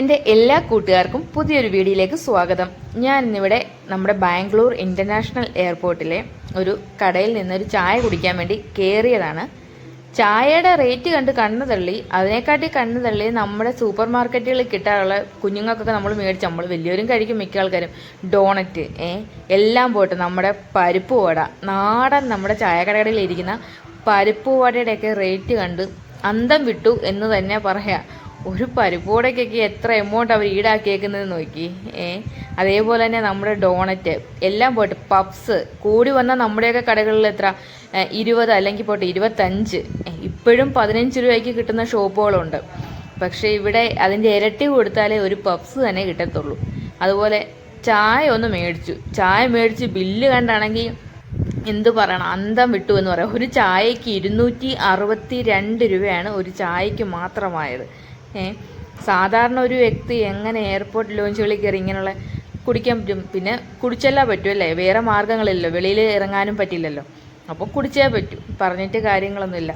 എന്റെ എല്ലാ കൂട്ടുകാർക്കും പുതിയൊരു വീഡിയോയിലേക്ക് സ്വാഗതം. ഞാൻ ഇന്നിവിടെ നമ്മുടെ ബാംഗ്ലൂർ ഇന്റർനാഷണൽ എയർപോർട്ടിലെ ഒരു കടയിൽ നിന്നൊരു ചായ കുടിക്കാൻ വേണ്ടി കയറിയതാണ് ചായയുടെ റേറ്റ് കണ്ട് കണ്ണു തള്ളി. അതിനെക്കാട്ടി കണ്ണു തള്ളി നമ്മുടെ സൂപ്പർ മാർക്കറ്റുകളിൽ കിട്ടാനുള്ള കുഞ്ഞുങ്ങൾക്കൊക്കെ നമ്മൾ മേടിച്ച് നമ്മൾ വലിയവരും കഴിക്കും മിക്ക ആൾക്കാരും. ഡോണറ്റ് ഏ എല്ലാം പോട്ടെ നമ്മുടെ പരിപ്പ് വട. നാടൻ നമ്മുടെ ചായക്കടകളിൽ ഇരിക്കുന്ന പരിപ്പ് വടയുടെയൊക്കെ റേറ്റ് കണ്ട് അന്തം വിട്ടു എന്ന് തന്നെ പറയാം. ഒരു പരിപ്പോടയ്ക്കൊക്കെ എത്ര എമൗണ്ട് അവർ ഈടാക്കിയേക്കുന്നത് നോക്കി. ഏ? അതേപോലെ തന്നെ നമ്മുടെ ഡോണറ്റ് എല്ലാം പോട്ടെ പപ്സ് കൂടി വന്നാൽ നമ്മുടെയൊക്കെ കടകളിൽ എത്ര? ഇരുപത് അല്ലെങ്കിൽ പോട്ടെ ഇരുപത്തഞ്ച്. ഇപ്പോഴും പതിനഞ്ച് രൂപയ്ക്ക് കിട്ടുന്ന ഷോപ്പുകളുണ്ട്. പക്ഷേ ഇവിടെ അതിന്റെ ഇരട്ടി കൊടുത്താലേ ഒരു പപ്സ് തന്നെ കിട്ടത്തുള്ളൂ. അതുപോലെ ചായ ഒന്ന് മേടിച്ചു. ചായ മേടിച്ച് ബില്ല് കണ്ടാണെങ്കിൽ എന്ത് പറയണം? അന്തം വിട്ടു എന്ന് പറയാം. ഒരു ചായക്ക് ഇരുന്നൂറ്റി അറുപത്തി രണ്ട് രൂപയാണ് ഒരു ചായക്ക് മാത്രമായത്. സാധാരണ ഒരു വ്യക്തി എങ്ങനെ എയർപോർട്ട് ലോഞ്ചുകളിൽ കയറി ഇങ്ങനെയുള്ള കുടിക്കാൻ പറ്റും? പിന്നെ കുടിച്ചല്ല പറ്റുമല്ലേ വേറെ മാർഗങ്ങളില്ലല്ലോ. വെളിയിൽ ഇറങ്ങാനും പറ്റില്ലല്ലോ. അപ്പോൾ കുടിച്ചേ പറ്റൂ. പറഞ്ഞിട്ട് കാര്യങ്ങളൊന്നുമില്ല.